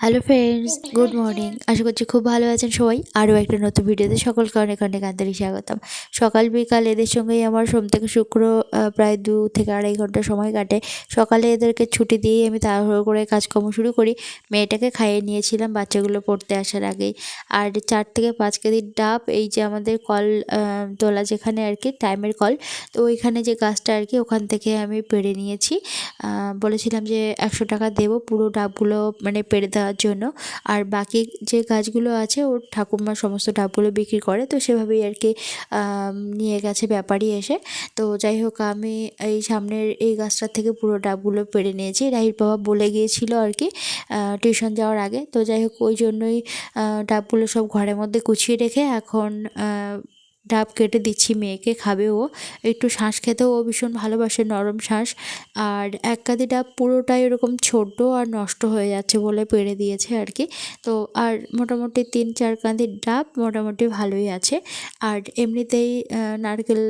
Hello friends good morning আশা করছি খুব ভালো আছেন সবাই। আরও একটা নতুন ভিডিওতে সকলকে অনেক অনেক আন্তরিক স্বাগতম। সকাল, বিকাল এদের সঙ্গেই আমার সোম থেকে শুক্র প্রায় দু থেকে আড়াই ঘণ্টা সময় কাটে। সকালে এদেরকে ছুটি দিয়েই আমি তাড়াহুড়ো করে কাজকর্ম শুরু করি। মেয়েটাকে খাইয়ে নিয়েছিলাম বাচ্চাগুলো পড়তে আসার আগেই। আর চার থেকে পাঁচ কেজি ডাব, এই যে আমাদের কল তোলা যেখানে আর কি, টাইমের কল, তো ওইখানে যে গাছটা আর কি, ওখান থেকে আমি পেড়ে নিয়েছি। বলেছিলাম যে একশো টাকা দেবো, পুরো ডাবগুলো মানে পেড়ে দেওয়ার জন্য। আর বাকি যে গাছগুলো আছে, ওর ঠাকুমা সমস্ত ডাবগুলো বিক্রি করে, তো সেভাবেই আর কি নিয়ে গেছে ব্যাপারই এসে। তো যাই হোক, আমি এই সামনের এই গাছটার থেকে পুরো ডাবগুলো পেড়ে নিয়েছি। রাহির বাবা বলে গিয়েছিল আর কি টিউশন যাওয়ার আগে। তো যাই হোক, ওই জন্যই ডাবগুলো সব ঘরের মধ্যে গুছিয়ে রেখে এখন ডাব কেটে দিচ্ছি মেয়েকে খাবে ও। একটু শ্বাস খেতেও ও ভীষণ ভালোবাসে নরম শ্বাস আর এক কাঁদি ডাব পুরোটাই এরকম ছোট আর নষ্ট হয়ে যাচ্ছে বলে পেড়ে দিয়েছে আর কি। তো আর মোটামুটি তিন চার কাঁদি ডাব মোটামুটি ভালোই আছে। আর এমনিতেই নারকেল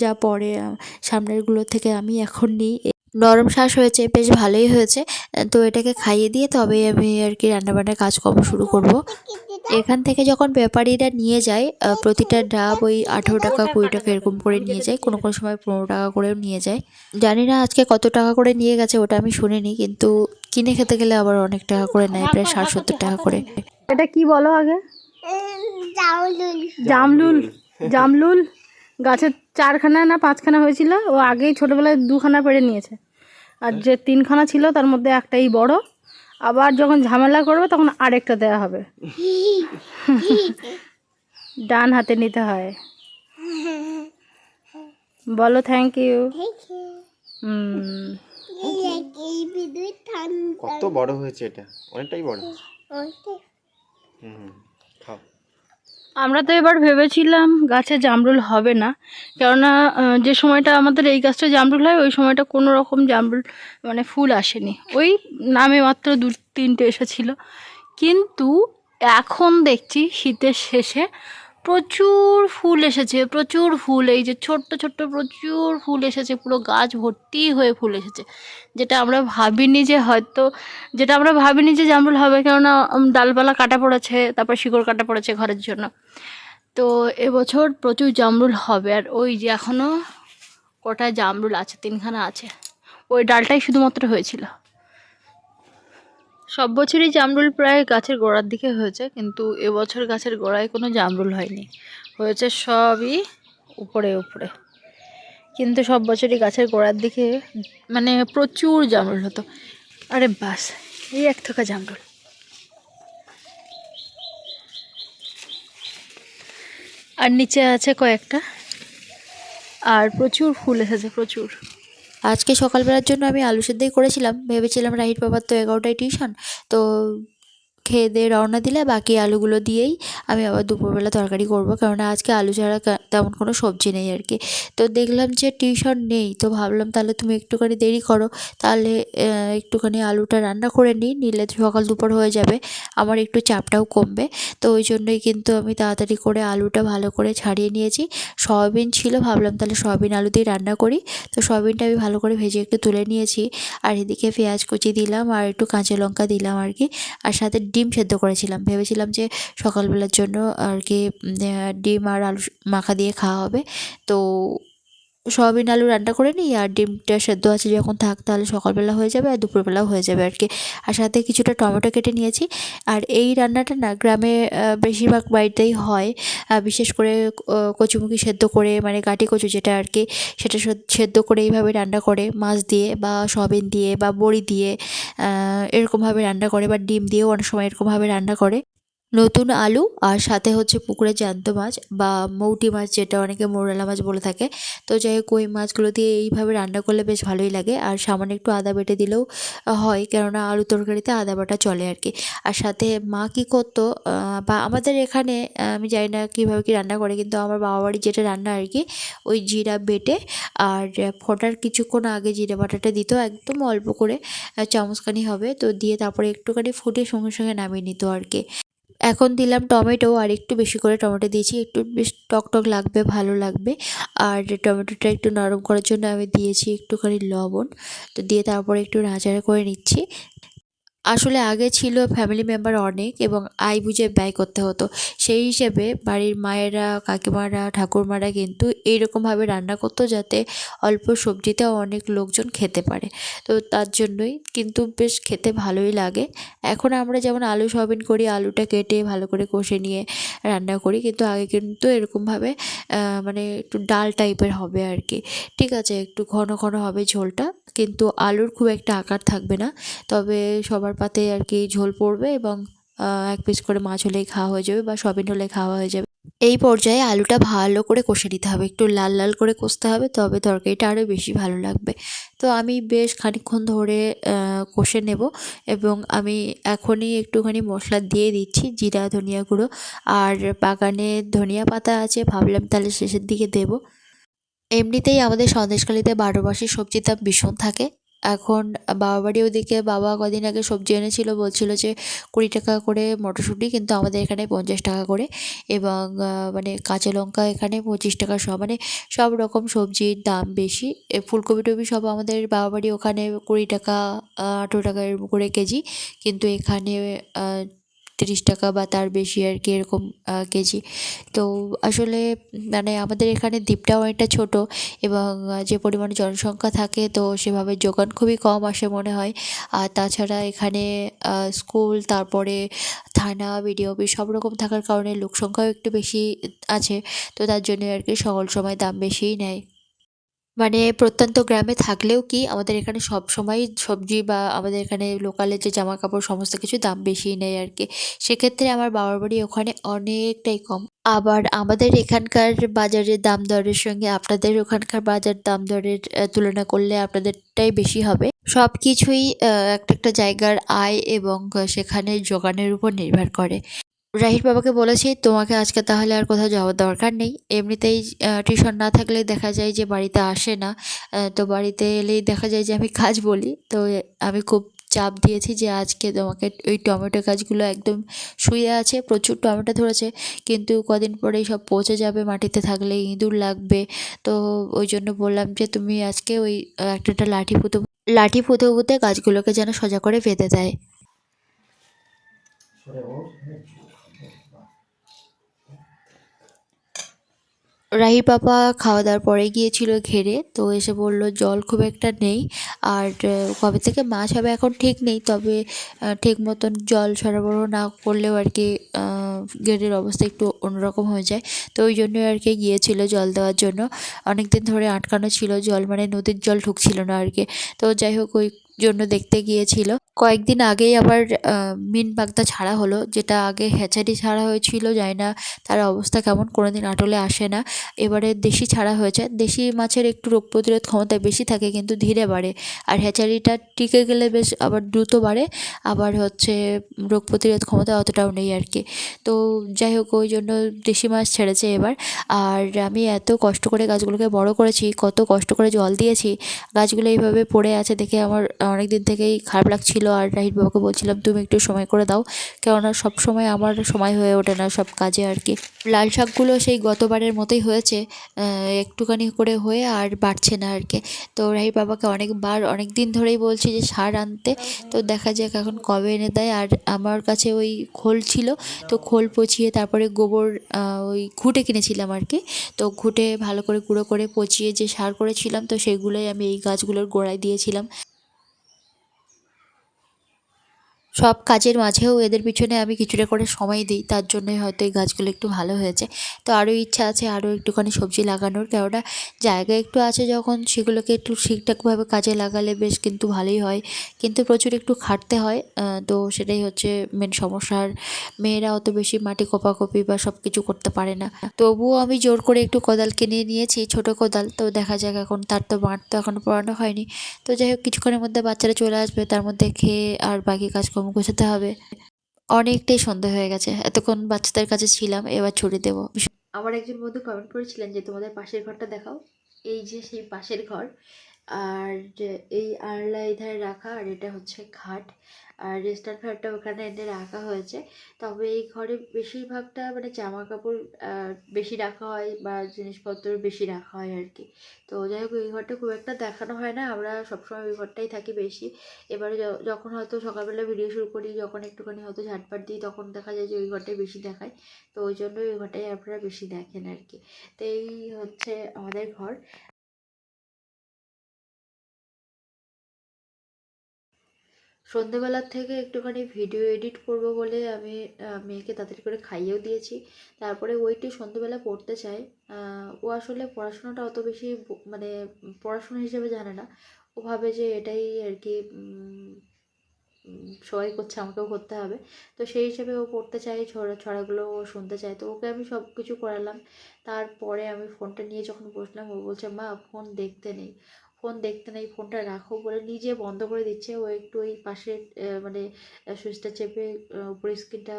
যা আহ, সামনেরগুলো থেকে আমি এখন নিই। নরম শ্বাস হয়েছে বেশ ভালোই হয়েছে। তো এটাকে খাইয়ে দিয়ে তবে আমি আর কি রান্নাবান্নার কাজকর্ম শুরু করব। এখান থেকে যখন ব্যাপারীরা নিয়ে যায় প্রতিটা ডাব ওই আঠেরো টাকা কুড়ি টাকা এরকম করে নিয়ে যায় কোনো কোনো সময় পনেরো টাকা করেও নিয়ে যায় জানি না আজকে কত টাকা করে নিয়ে গেছে ওটা আমি শুনিনি কিন্তু কিনে খেতে গেলে আবার অনেক টাকা করে নেয় প্রায় ষাট সত্তর টাকা করে। এটা কি বলো আগে? জামলুল জামলুল গাছের চারখানা না পাঁচখানা হয়েছিল ও আগেই ছোটোবেলায় দুখানা পেড়ে নিয়েছে। আর যে তিনখানা ছিল তার মধ্যে একটাই বড়। আবার যখন ঝামেলা করবে তখন আরেকটা দেওয়া হবে। ডান হাতে নিতে হয়। বলো থ্যাংক ইউ কত বড় হয়েছে এটা? অনেকটাই বড়। হুম। আমরা তো এবার ভেবেছিলাম গাছে জামরুল হবে না। কেননা যে সময়টা আমাদের এই গাছটা জামরুল হয়, ওই সময়টা কোনো রকম জামরুল মানে ফুল আসেনি। ওই নামে মাত্র দু তিনটে এসেছিল। কিন্তু এখন দেখছি শীতের শেষে প্রচুর ফুল এসেছে, প্রচুর ফুল। এই যে ছোট্ট ছোট্ট প্রচুর ফুল এসেছে, পুরো গাছ ভর্তি হয়ে ফুল এসেছে। যেটা আমরা ভাবিনি যে হয়তো, যেটা আমরা ভাবিনি যে জামরুল হবে, কেননা ডালপালা কাটা পড়েছে, তারপর শিকড় কাটা পড়েছে ঘরের জন্য। তো এবছর প্রচুর জামরুল হবে, আর ওই যে এখনও কটা জামরুল আছে, তিনখানা আছে। ওই ডালটাই শুধুমাত্র হয়েছিল। সব বছরই জামরুল প্রায় গাছের গোড়ার দিকে হয়েছে, কিন্তু এবছর গাছের গোড়ায় কোনো জামরুল হয়নি। হয়েছে সবই উপরে উপরে। কিন্তু সব বছরই গাছের গোড়ার দিকে মানে প্রচুর জামরুল হতো। আরে বাস, এই এক থাকা জামরুল। আর নিচে আছে কয়েকটা। আর প্রচুর ফুল এসেছে, প্রচুর। আজকে সকালবেলার জন্য আমি আলু সেদ্ধই করেছিলাম। ভেবেছিলাম রাহির বাবার তো এগারোটায় টিউশন তো খেয়ে দিয়ে রওনা দিলে বাকি আলুগুলো দিয়েই আমি আবার দুপুরবেলা তরকারি করব। কেননা আজকে আলু ছাড়া তেমন কোনো সবজি নেই আর কি। তো দেখলাম যে টিউশন নেই, তো ভাবলাম তাহলে তুমি একটুখানি দেরি করো। তাহলে একটুখানি আলুটা রান্না করে নিই, নিলে সকাল দুপুর হয়ে যাবে, আমার একটু চাপটাও কমবে। তো ওই জন্যই কিন্তু আমি তাড়াতাড়ি করে আলুটা ভালো করে ছাড়িয়ে নিয়েছি। সয়াবিন ছিল, ভাবলাম তাহলে সয়াবিন আলু দিয়ে রান্না করি। তো সয়াবিনটা আমি ভালো করে ভেজে একটু তুলে নিয়েছি। আর এদিকে পেঁয়াজ কুচি দিলাম, আর একটু কাঁচা লঙ্কা দিলাম আর কি। আর সাথে ডিম সেদ্ধ করেছিলাম। ভেবেছিলাম যে সকালবেলার জন্য আর কি ডিম আর আলু মাখা দিয়ে খাওয়া হবে। তো সয়াবিন আলু রান্না করে নিই আর ডিমটা সেদ্ধ আছে যখন থাক তাহলে সকালবেলা হয়ে যাবে আর দুপুরবেলাও হয়ে যাবে আর কি। আর সাথে কিছুটা টমেটো কেটে নিয়েছি। আর এই রান্নাটা না গ্রামে বেশিরভাগ বাড়িতেই হয়। বিশেষ করে কচুমুখি সেদ্ধ করে মানে গাটি কচু যেটা আর কি, সেটা সেদ্ধ করে এইভাবে রান্না করে। মাছ দিয়ে বা সয়াবিন দিয়ে বা বড়ি দিয়ে এরকমভাবে রান্না করে বা ডিম দিয়েও অনেক সময় এরকমভাবে রান্না করে। নতুন আলু আর সাথে হচ্ছে পুকুরের জ্যান্ত মাছ বা মৌটি মাছ যেটা অনেকে মোরলা মাছ বলে থাকে। তো যাই হোক, ওই মাছগুলো দিয়ে এইভাবে রান্না করলে বেশ ভালোই লাগে। আর সামান্য একটু আদা বেটে দিলেও হয়। কেননা আলু তরকারিতে আদা বাটা চলে আর কি। আর সাথে মা কী করতো বা আমাদের এখানে আমি জানি না কীভাবে কী রান্না করে, কিন্তু আমার বাবা বাড়ি যেটা রান্না আর কি, ওই জিরা বেটে আর ফোটার কিছুক্ষণ আগে জিরা বাটাটা দিত, একদম অল্প করে চামচখানি হবে। তো দিয়ে তারপরে একটুখানি ফুটে সঙ্গে সঙ্গে নামিয়ে নিত আর কি। এখন দিলাম টমেটো আর একটু বেশি করে টমেটো দিয়েছি। একটু বেশ টক টক লাগবে, ভালো লাগবে। আর টমেটোটা একটু নরম করার জন্য আমি দিয়েছি একটুখানি লবণ। তো দিয়ে তারপরে একটু নাচাড়া করে নিচ্ছি। আসলে আগে ছিল ফ্যামিলি মেম্বার অনেক এবং আয় বুঝে ব্যয় করতে হতো। সেই হিসেবে বাড়ির মায়েরা, কাকিমারা, ঠাকুরমারা কিন্তু এইরকমভাবে রান্না করতো যাতে অল্প সবজিতেও অনেক লোকজন খেতে পারে। তো তার জন্যই কিন্তু বেশ খেতে ভালোই লাগে। এখন আমরা যেমন আলু সয়াবিন করি, আলুটা কেটে ভালো করে কষে নিয়ে রান্না করি, কিন্তু আগে কিন্তু এরকমভাবে মানে একটু ডাল টাইপের হবে আর কি ঠিক আছে, একটু ঘন ঘন হবে ঝোলটা, কিন্তু আলুর খুব একটা আকার থাকবে না। তবে সবার পাতে আর কি ঝোল পড়বে এবং এক পিস করে মাছ হলেই খাওয়া হয়ে যাবে বা সয়াবিন হলে খাওয়া হয়ে যাবে। এই পর্যায়ে আলুটা ভালো করে কষে নিতে হবে। একটু লাল লাল করে কষতে হবে, তবে তরকারিটা আরও বেশি ভালো লাগবে। তো আমি বেশ খানিকক্ষণ ধরে কষে নেব এবং আমি এখনই একটুখানি মশলা দিয়ে দিচ্ছি, জিরা, ধনিয়া গুঁড়ো আর বাগানে ধনিয়া পাতা আছে, ভাবলাম তাহলে শেষের দিকে দেবো। এমনিতেই আমাদের সন্দেশখালিতে বারো মাসের সবজির দাম ভীষণ থাকে। এখন বাবা বাড়ি ওদিকে বাবা কদিন আগে সবজি এনেছিলো, বলছিল যে কুড়ি টাকা করে মটরশুঁটি, কিন্তু আমাদের এখানে পঞ্চাশ টাকা করে এবং মানে কাঁচা লঙ্কা এখানে পঁচিশ টাকা সব মানে সব রকম সবজির দাম বেশি। ফুলকপি টপি সব আমাদের বাবা বাড়ি ওখানে কুড়ি টাকা আঠেরো টাকা করে কেজি, কিন্তু এখানে তিরিশ টাকা বা তার বেশি আর কি এরকম কেজি। তো আসলে মানে আমাদের এখানে দ্বীপটাও অনেকটা ছোট এবং যে পরিমাণে জনসংখ্যা থাকে তো সেভাবে যোগান খুবই কম আসে মনে হয়। আর তাছাড়া এখানে স্কুল, তারপরে থানা, বিডিও অফিস সব রকম থাকার কারণে লোকসংখ্যাও একটু বেশি আছে। তো তার জন্য আর কি সকল সময় দাম বেশিই নেয়। মানে প্রত্যন্ত গ্রামে থাকলেও কি আমাদের এখানে সব সময় সবজি বা আমাদের এখানে লোকালের যে জামা কাপড় সমস্ত কিছু দাম বেশিই নেয় আর কি। সেক্ষেত্রে আমার বাবার বাড়ি ওখানে অনেকটাই কম। আবার আমাদের এখানকার বাজারের দাম দরের সঙ্গে আপনাদের ওখানকার বাজার দাম দরের তুলনা করলে আপনাদেরটাই বেশি হবে। সব কিছুই একটা একটা জায়গার আয় এবং সেখানে যোগানের উপর নির্ভর করে। রাহির বাবাকে বলেছি, তোমাকে আজকে তাহলে আর কোথাও যাওয়ার দরকার নেই। এমনিতেই টিউশন না থাকলে দেখা যায় যে বাড়িতে আসে না। তো বাড়িতে এলেই দেখা যায় যে আমি কাজ বলি। তো আমি খুব চাপ দিয়েছি যে আজকে তোমাকে ওই টমেটো গাছগুলো একদম শুয়ে আছে, প্রচুর টমেটো ধরেছে। কিন্তু কদিন পরেই সব পচে যাবে, মাটিতে থাকলে ইঁদুর লাগবে। তো ওই জন্য বললাম যে, তুমি আজকে ওই একটা একটা লাঠি পুঁতে লাঠি পুঁতে পুঁতে গাছগুলোকে যেন সোজা করে বেঁধে দেয়। রাহি পাপা খাওয়া দাওয়ার পরে গিয়েছিল ঘেরে, তো এসে বলল, জল খুব একটা নেই। আর কবে থেকে মাছ হবে এখন ঠিক নেই, তবে ঠিক মতন জল সরবরাহ না করলেও আর কি ঘেরের অবস্থা একটু অন্যরকম হয়ে যায়। তো ওই জন্যই আর কি গিয়েছিল জল দেওয়ার জন্য। অনেক দিন ধরে আটকানো ছিল জল মানে নদীর জল ঢুকছিল না আর কি। তো যাই হোক, ওই জন্য দেখতে গিয়েছিল। কয়েকদিন আগেই আবার মিন বাগদা ছাড়া হলো, যেটা আগে হ্যাচারি ছাড়া হয়েছিল, জানি না তার অবস্থা কেমন কোনো দিন আটলে আসে না। এবারে দেশি ছাড়া হয়েছে। দেশি মাছের একটু রোগ প্রতিরোধ ক্ষমতা বেশি থাকে, কিন্তু ধীরে বাড়ে। আর হ্যাচারিটা টিকে গেলে বেশ আবার দ্রুত বাড়ে, আবার হচ্ছে রোগ প্রতিরোধ ক্ষমতা অতটাও নেই আর কি। তো যাই হোক, ওই জন্য দেশি মাছ ছেড়েছে এবার। আর আমি এত কষ্ট করে গাছগুলোকে বড় করেছি, কত কষ্ট করে জল দিয়েছি, গাছগুলো এইভাবে পড়ে আছে দেখে আমার অনেক দিন থেকেই খারাপ লাগছিল আর রাহিত বাবাকে বলছিলাম, তুমি একটু সময় করে দাও। কেননা সব সময় আমার সময় হয়ে ওঠে না সব কাজে আর কি। লাল শাকগুলো সেই গতবারের মতোই হয়েছে একটুখানি করে হয়ে আর বাড়ছে না আর কি। তো রাহির বাবাকে অনেকবার অনেক দিন ধরেই বলছি যে সার আনতে। তো দেখা যাক এখন কবে এনে দেয়। আর আমার কাছে ওই খোল ছিল, তো খোল পচিয়ে তারপরে গোবর ওই ঘুঁটে কিনেছিলাম আর কি। তো ঘুঁটে ভালো করে গুঁড়ো করে পচিয়ে যে সার করেছিলাম, তো সেগুলোই আমি এই গাছগুলোর গোড়ায় দিয়েছিলাম। সব কাজের মাঝেও এদের পিছনে আমি কিছুটা করে সময় দিই, তার জন্যই হয়তো এই গাছগুলো একটু ভালো হয়েছে। তো আরও ইচ্ছা আছে আরও একটুখানি সবজি লাগানোর, কেননা জায়গা একটু আছে যখন সেগুলোকে একটু ঠিকঠাকভাবে কাজে লাগালে বেশ কিন্তু ভালোই হয়। কিন্তু প্রচুর একটু খাটতে হয় তো সেটাই হচ্ছে মেন সমস্যার। মেয়েরা অত বেশি মাটি কোপাকুপি বা সব কিছু করতে পারে না। তবুও আমি জোর করে একটু কোদাল কিনে নিয়েছি, ছোট কোদাল, তো দেখা যাক এখন তার তো মাঠ তো এখনও পড়ানো হয়নি। তো যাই হোক, কিছুক্ষণের মধ্যে বাচ্চারা চলে আসবে, তার মধ্যে খেয়ে আর বাকি কাজকর্ম গোছাতে হবে। অনেকটাই সন্ধ্যা হয়ে গেছে। এতক্ষণ বাচ্চাদের কাছে ছিলাম, এবার ছুটি দেবো। আমার একজন বন্ধু কমেন্ট করেছিলেন যে, তোমাদের পাশের ঘরটা দেখাও। এই যে সেই পাশের ঘর আর এই আরলা ধারে রাখা, আর এটা হচ্ছে খাট আর রেস্টার খাটটা ওখানে এনে রাখা হয়েছে। তবে এই ঘরে বেশিরভাগটা মানে জামা কাপড় বেশি রাখা হয় বা জিনিসপত্র বেশি রাখা হয় আর কি। তো যাই হোক, এই ঘরটা খুব একটা দেখানো হয় না। আমরা সবসময় ওই ঘরটাই থাকি বেশি। এবারে যখন হয়তো সকালবেলা ভিডিও শুরু করি, যখন একটুখানি হয়তো ঝাটপাট দিই, তখন দেখা যায় যে ওই ঘরটাই বেশি দেখায়। তো ওই জন্য ওই ঘরটাই আপনারা বেশি দেখেন আর কি। তো এই হচ্ছে আমাদের ঘর। সন্ধেবেলার থেকে একটুখানি ভিডিও এডিট করব বলে আমি মেয়েকে তাড়াতাড়ি করে খাইয়েও দিয়েছি। তারপরে ওইটি সন্ধেবেলা পড়তে চায়। ও আসলে পড়াশোনাটা অত বেশি মানে পড়াশোনা হিসেবে জানে না। ও ভাবে যে এটাই আর কি সবাই করছে, আমাকেও করতে হবে। তো সেই হিসেবে ও পড়তে চায়, ছড়া, ছড়াগুলো ও শুনতে চায়। তো ওকে আমি সব কিছু করালাম। তারপরে আমি ফোনটা নিয়ে যখন বসলাম, ও বলছে, মা, ফোন দেখতে নেই। ফোন দেখতে নেই, ফোনটা রাখো বলে নিজে বন্ধ করে দিচ্ছে। ও একটু ওই পাশে মানে সুইচটা চেপে উপরে স্ক্রিনটা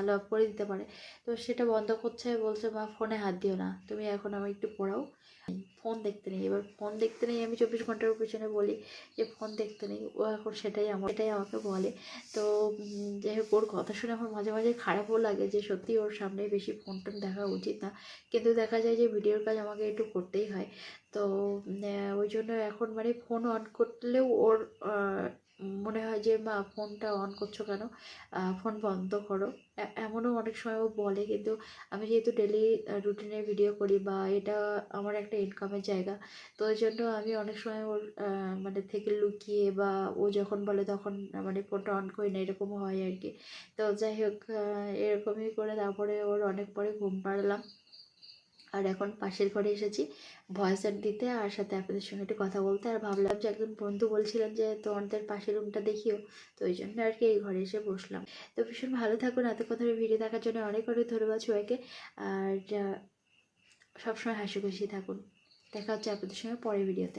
আলো অফ করে দিতে পারে। তো সেটা বন্ধ করছে, বলছে, মা, ফোনে হাত দিও না। তুমি এখন আমার একটু পড়াও। ফোন দেখতে নেই। এবার ফোন দেখতে নেই, আমি চব্বিশ ঘণ্টার পিছনে বলি যে ফোন দেখতে নেই। ও এখন সেটাই আমার এটাই আমাকে বলে। তো যাই হোক, ওর কথা শুনে আমার মাঝে মাঝে খারাপও লাগে যে সত্যি ওর সামনে বেশি ফোন টোন দেখা উচিত না। কিন্তু দেখা যায় যে ভিডিওর কাজ আমাকে একটু করতেই হয়। তো ওই জন্য এখন মানে ফোন অন করলেও ওর মনে হয় যে, মা, ফোনটা অন করছ কেন? ফোন বন্ধ করো। এমনও অনেক সময় ও বলে, কিন্তু আমি যেহেতু ডেলি রুটিনে ভিডিও করি বা এটা আমার একটা ইনকামের জায়গা, তো ওই জন্য আমি অনেক সময় ওর মানে থেকে লুকিয়ে বা ও যখন বলে তখন মানে ফোনটা অন করি না এরকমও হয় আর কি। তো যাই হোক এরকমই করে তারপরে ওর অনেক পরে ঘুম পাড়লাম। আর এখন পাশের ঘরে এসেছি। ভয়েস অ্যাড দিতে আর সাথে আপনাদের সঙ্গে একটু কথা বলতে। আর ভাবলাম যে একজন বন্ধু বলছিলেন যে তোমাদের পাশের রুমটা দেখিও। তো ওই জন্য আর কি এই ঘরে এসে বসলাম। তো ভীষণ ভালো থাকুন। এত কথা ভিডিও দেখার জন্য অনেক অনেক ধন্যবাদ সবাইকে। আর সবসময় হাসি খুশি থাকুন। দেখা হচ্ছে আপনাদের সঙ্গে পরের ভিডিওতে